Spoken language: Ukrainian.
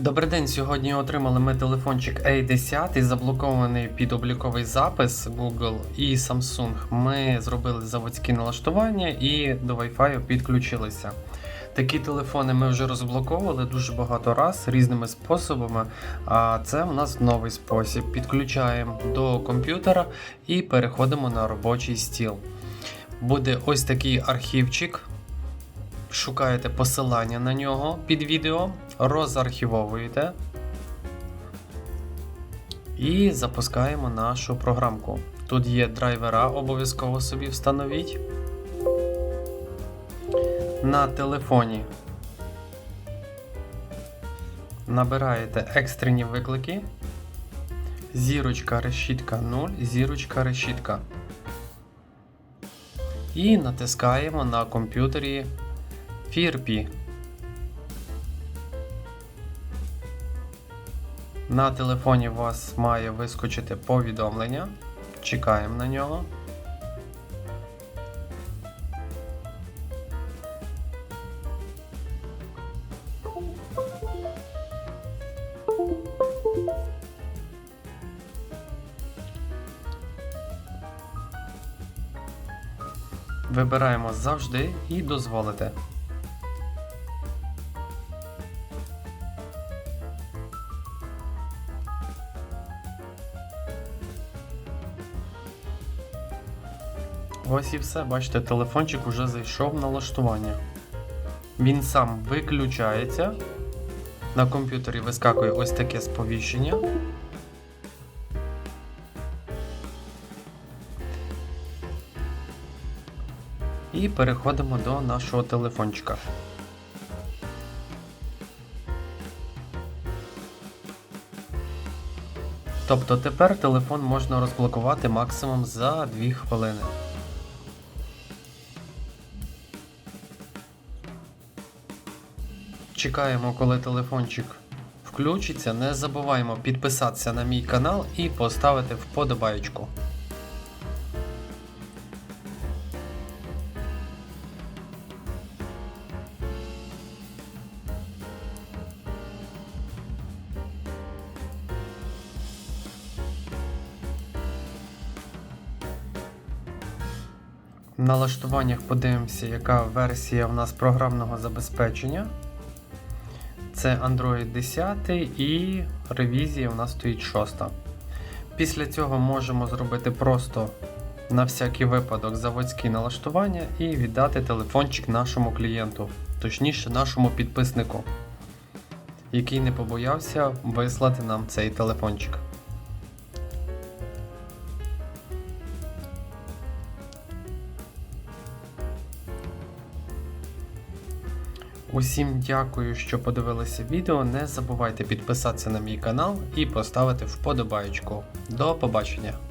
Добрий день. Сьогодні отримали ми телефончик A10, заблокований під обліковий запис Google і Samsung. Ми зробили заводські налаштування і до Wi-Fi підключилися. Такі телефони ми вже розблоковували дуже багато раз різними способами. А це у нас новий спосіб. Підключаємо до комп'ютера і переходимо на робочий стіл. Буде ось такий архівчик. Шукаєте посилання на нього під відео, розархівовуєте і запускаємо нашу програмку. Тут є драйвера, обов'язково собі встановіть. На телефоні набираєте екстрені виклики. Зірочка решітка 0, зірочка решітка. І натискаємо на комп'ютері Фірпі. На телефоні у вас має вискочити повідомлення. Чекаємо на нього. Вибираємо завжди і дозволите. Ось і все, бачите, телефончик уже зайшов в налаштування. Він сам виключається. На комп'ютері вискакує ось таке сповіщення. І переходимо до нашого телефончика. Тобто тепер телефон можна розблокувати максимум за 2 хвилини. Чекаємо, коли телефончик включиться. Не забуваємо підписатися на мій канал і поставити вподобайку. В налаштуваннях подивимося, яка версія в нас програмного забезпечення. Це Android 10 і ревізія у нас стоїть 6. Після цього можемо зробити просто на всякий випадок заводські налаштування і віддати телефончик нашому клієнту, точніше нашому підписнику, який не побоявся вислати нам цей телефончик. Усім дякую, що подивилися відео. Не забувайте підписатися на мій канал і поставити вподобайку. До побачення!